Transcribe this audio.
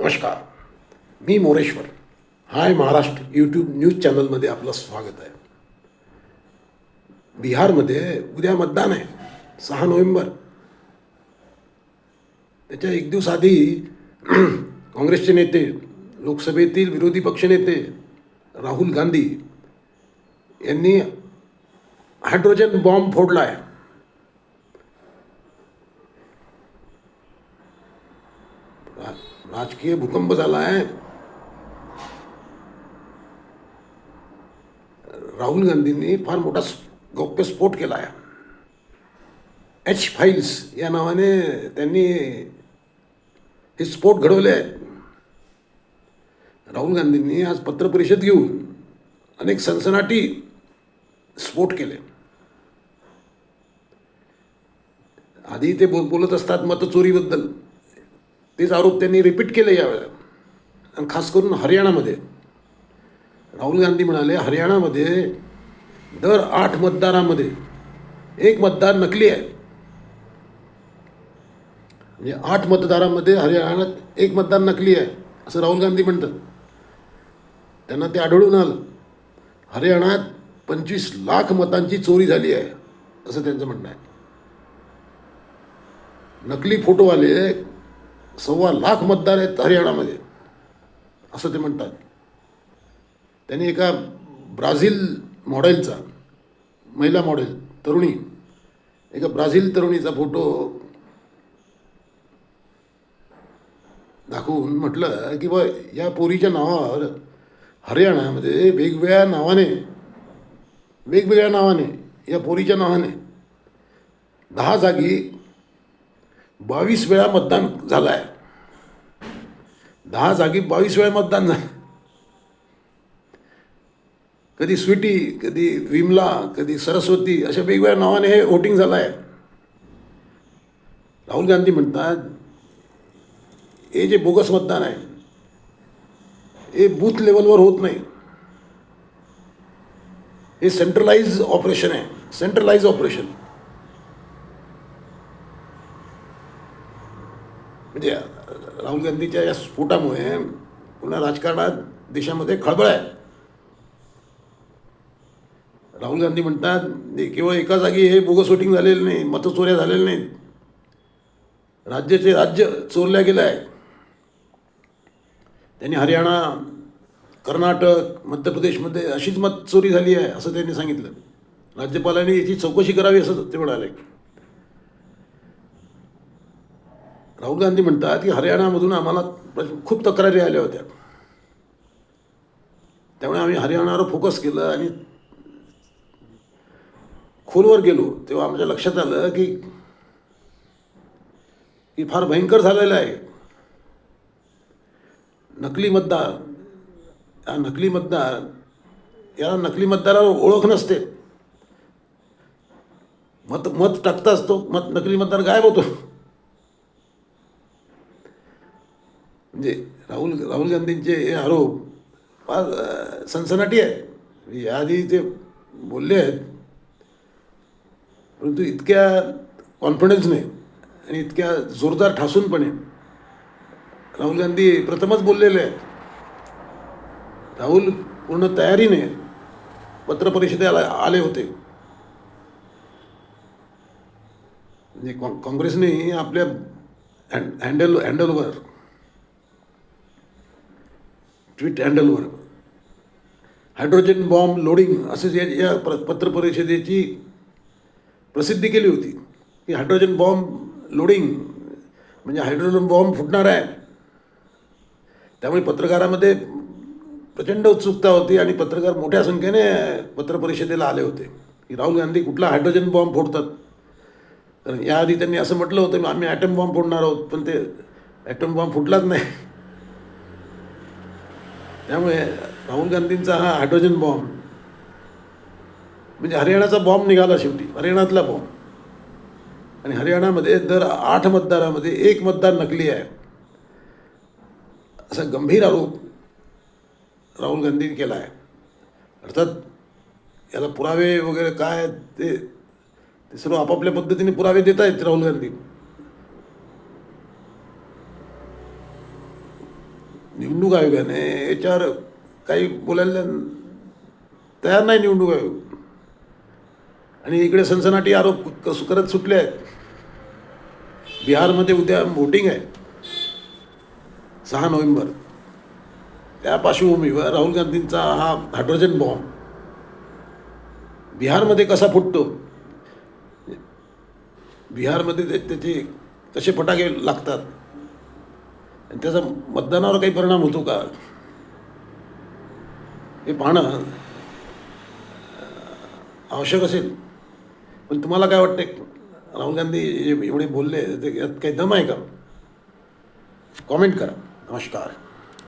नमस्कार. मी मोरेश्वर. हाय Maharashtra YouTube news चॅनलमध्ये आपलं स्वागत आहे. बिहारमध्ये उद्या मतदान आहे. सहा नोव्हेंबर. त्याच्या एक दिवस आधी काँग्रेसचे नेते लोकसभेतील विरोधी पक्षनेते राहुल गांधी यांनी हायड्रोजन बॉम्ब फोडला आहे. राजकीय भूकंप झाला आहे. राहुल गांधींनी फार मोठा गौप्य गौप्यस्फोट केला आहे. एच फाईल्स या नावाने त्यांनी हे स्फोट घडवले आहेत. राहुल गांधींनी आज पत्रपरिषद घेऊन अनेक सनसनाटी स्फोट केले. आधी ते बोल बोलत असतात मतचोरीबद्दल तेच आरोप त्यांनी रिपीट केले यावेळेला. आणि खास करून हरियाणामध्ये. राहुल गांधी म्हणाले हरियाणामध्ये दर आठ मतदारामध्ये एक मतदार नकली आहे. म्हणजे आठ मतदारामध्ये हरियाणात एक मतदार नकली आहे असं राहुल गांधी म्हणतात. त्यांना ते आढळून आलं. हरियाणात पंचवीस लाख मतांची चोरी झाली आहे असं त्यांचं म्हणणं आहे. नकली फोटोवाले सव्वा लाख मतदार आहेत हरियाणामध्ये. असं ते म्हणतात. त्यांनी एका ब्राझील मॉडेलचा महिला मॉडेल तरुणी एका ब्राझील तरुणीचा फोटो दाखवून म्हटलं की बा या पोरीच्या नावावर हरियाणामध्ये वेगवेगळ्या नावाने वेगवेगळ्या नावाने या पोरीच्या नावाने दहा जागी बावीस वेळा मतदान झालं आहे दहा जागी बावीस वेळा मतदान झालं. कधी स्वीटी कधी विमला कधी सरस्वती अशा वेगवेगळ्या नावाने हे व्होटिंग झालं आहे राहुल गांधी म्हणतात हे जे बोगस मतदान आहे हे बूथ लेवलवर होत नाही. हे सेंट्रलाइज ऑपरेशन आहे. सेंट्रलाइज ऑपरेशन म्हणजे राहुल गांधीच्या या स्फोटामुळे पुन्हा राजकारणात देशामध्ये खळबळ आहे. राहुल गांधी म्हणतात केवळ एका जागी हे बोगस वोटिंग झालेलं नाही मतचोऱ्या झालेल्या नाहीत. राज्याचे राज्य चोरल्या गेलं आहे त्यांनी हरियाणा कर्नाटक मध्य प्रदेशमध्ये अशीच मत चोरी झाली आहे असं त्यांनी सांगितलं. राज्यपालांनी याची चौकशी करावी असं ते म्हणाले. राहुल गांधी म्हणतात की हरियाणामधून आम्हाला खूप तक्रारी आल्या होत्या. त्यामुळे आम्ही हरियाणावर फोकस केलं आणि खोलवर गेलो. तेव्हा आमच्या लक्षात आलं की की फार भयंकर झालेलं आहे. नकली मतदार या नकली मतदार या नकली मतदारावर ओळख नसते. मत मत टाकताच तो मत नकली मतदार गायब होतो. म्हणजे राहुल राहुल गांधींचे हे आरोप फार सनसनाटी आहे याआधी ते बोलले आहेत. परंतु इतक्या कॉन्फिडन्सने आणि इतक्या जोरदार ठासूनपणे राहुल गांधी प्रथमच बोललेले आहेत. राहुल पूर्ण तयारीने पत्रपरिषदेला आले होते. म्हणजे काँ- काँग्रेसने आपल्या हँड हँडल हँडलवर ट्विट हँडलवर हायड्रोजन बॉम्ब लोडिंग असेच या या प्र पत्रपरिषदेची प्रसिद्धी केली होती. की हायड्रोजन बॉम्ब लोडिंग म्हणजे हायड्रोजन बॉम्ब फुटणार आहे. त्यामुळे पत्रकारामध्ये प्रचंड उत्सुकता होती आणि पत्रकार मोठ्या संख्येने पत्रपरिषदेला आले होते. की राहुल गांधी कुठला हायड्रोजन बॉम्ब फोडतात? कारण याआधी त्यांनी असं म्हटलं होतं आम्ही ॲटम बॉम्ब फोडणार आहोत. पण ते ॲटम बॉम्ब फुटलाच नाही. त्यामुळे राहुल गांधींचा हा हायड्रोजन बॉम्ब म्हणजे हरियाणाचा बॉम्ब निघाला शेवटी हरियाणातला बॉम्ब. आणि हरियाणामध्ये दर आठ मतदारामध्ये एक मतदार नकली आहे. असा गंभीर आरोप राहुल गांधींनी केला आहे अर्थात याला पुरावे वगैरे काय ते ते सर्व आपापल्या पद्धतीने पुरावे देत आहेत राहुल गांधी. निवडणूक आयोगाने याच्यावर काही बोलायला तयार नाही निवडणूक आयोग. आणि इकडे सनसनाटी आरोप कसं करत सुटले आहेत. बिहारमध्ये उद्या व्होटिंग आहे. सहा नोव्हेंबर. त्या पार्श्वभूमीवर राहुल गांधींचा हा हायड्रोजन बॉम्ब बिहारमध्ये कसा फुटतो? बिहारमध्ये त्याचे कसे फटाके लागतात? त्याचा मतदानावर काही परिणाम होतो का? हे पाहणं आवश्यक असेल. पण तुम्हाला काय वाटते राहुल गांधी जे एवढे बोलले ते यात काही दम आहे का? कॉमेंट करा. नमस्कार.